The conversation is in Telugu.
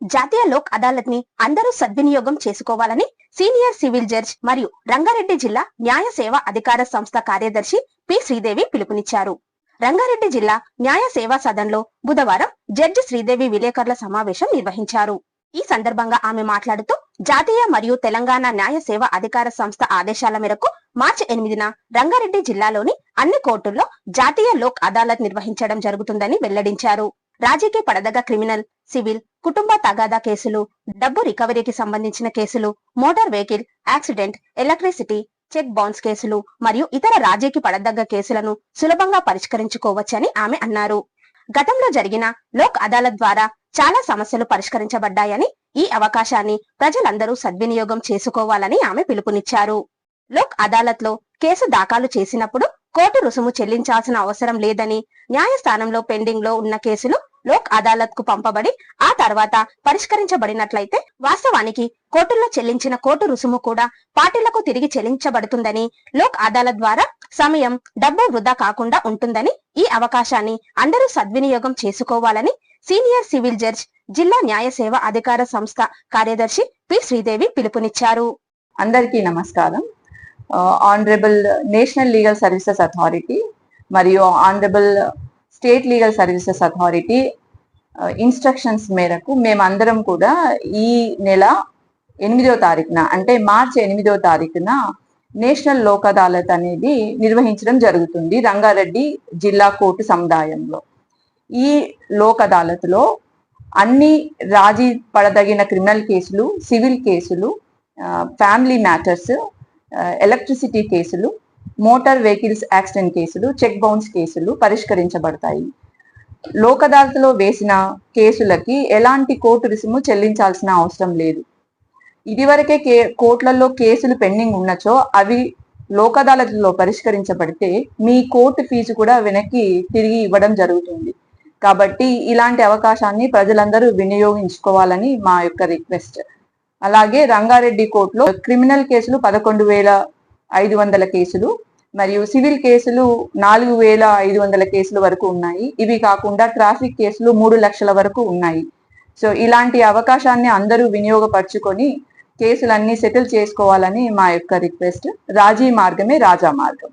జాతీయ లోక్ అదాలత్ని అందరూ సద్వినియోగం చేసుకోవాలని సీనియర్ సివిల్ జడ్జ్ మరియు రంగారెడ్డి జిల్లా న్యాయ సేవా అధికార సంస్థ కార్యదర్శి పి శ్రీదేవి పిలుపునిచ్చారు. రంగారెడ్డి జిల్లా న్యాయ సేవా సదన్లో బుధవారం జడ్జి శ్రీదేవి విలేకరుల సమావేశం నిర్వహించారు. ఈ సందర్భంగా ఆమె మాట్లాడుతూ జాతీయ మరియు తెలంగాణ న్యాయ సేవ అధికార సంస్థ ఆదేశాల మేరకు మార్చి ఎనిమిదిన రంగారెడ్డి జిల్లాలోని అన్ని కోర్టుల్లో జాతీయ లోక్ అదాలత్ నిర్వహించడం జరుగుతుందని వెల్లడించారు. రాజకీయ పడదగ క్రిమినల్ సివిల్ కుటుంబ తగాదా కేసులు డబ్బు రికవరీకి సంబంధించిన కేసులు motor vehicle accident electricity cheque bounce కేసులు మరియు ఇతర రాజీకి పడదగ్గ కేసులను సులభంగా పరిష్కరించుకోవచ్చని ఆమె అన్నారు. గతంలో జరిగిన లోక్ అదాలత్ ద్వారా చాలా సమస్యలు పరిష్కరించబడ్డాయని ఈ అవకాశాన్ని ప్రజలందరూ సద్వినియోగం చేసుకోవాలని ఆమె పిలుపునిచ్చారు. లోక్ అదాలత్లో కేసు దాఖలు చేసినప్పుడు కోర్టు రుసుము చెల్లించాల్సిన అవసరం లేదని న్యాయస్థానంలో పెండింగ్లో ఉన్న కేసులు లోక్ అదాలత్కు పంపబడి ఆ తర్వాత పరిష్కరించబడినట్లయితే వాస్తవానికి కోర్టుల్లో చెల్లించిన కోర్టు రుసుము కూడా పార్టీలకు తిరిగి చెల్లించబడుతుందని లోక్ అదాలత్ ద్వారా సమయం డబ్బు వృధా కాకుండా ఉంటుందని ఈ అవకాశాన్ని అందరూ సద్వినియోగం చేసుకోవాలని సీనియర్ సివిల్ జడ్జ్ జిల్లా న్యాయ సేవ అధికార సంస్థ కార్యదర్శి పి. శ్రీదేవి పిలుపునిచ్చారు. అందరికీ నమస్కారం. Honourable national legal services authority మరియు honourable state legal services authority instructions మేరకు మేమందరం కూడా ఈ నెల ఎనిమిదో తారీఖున అంటే మార్చి ఎనిమిదో తారీఖున నేషనల్ లోక్ అదాలత్ అనేది నిర్వహించడం జరుగుతుంది రంగారెడ్డి జిల్లా కోర్టు సముదాయంలో. ఈ లోక్ అదాలత్లో అన్ని రాజీ పడదగిన క్రిమినల్ కేసులు సివిల్ కేసులు ఫ్యామిలీ మ్యాటర్స్ ఎలక్ట్రిసిటీ కేసులు మోటార్ వెహికల్స్ యాక్సిడెంట్ కేసులు చెక్ బౌన్స్ కేసులు పరిష్కరించబడతాయి. లోక్ అదాలత్లో వేసిన కేసులకి ఎలాంటి కోర్టు రుసుము చెల్లించాల్సిన అవసరం లేదు. ఇదివరకే కే కోర్టులలో కేసులు పెండింగ్ ఉన్నచో అవి లోక్ అదాలత్లో పరిష్కరించబడితే మీ కోర్టు ఫీజు కూడా వెనక్కి తిరిగి ఇవ్వడం జరుగుతుంది. కాబట్టి ఇలాంటి అవకాశాన్ని ప్రజలందరూ వినియోగించుకోవాలని మా యొక్క రిక్వెస్ట్. అలాగే రంగారెడ్డి కోర్టులో క్రిమినల్ కేసులు పదకొండు వేల ఐదు వందల కేసులు మరియు సివిల్ కేసులు నాలుగు వేల ఐదు వందల కేసుల వరకు ఉన్నాయి. ఇవి కాకుండా ట్రాఫిక్ కేసులు మూడు లక్షల వరకు ఉన్నాయి. సో ఇలాంటి అవకాశాన్ని అందరూ వినియోగపరుచుకొని కేసులన్నీ సెటిల్ చేసుకోవాలని మా యొక్క రిక్వెస్ట్. రాజీ మార్గమే రాజా మార్గం.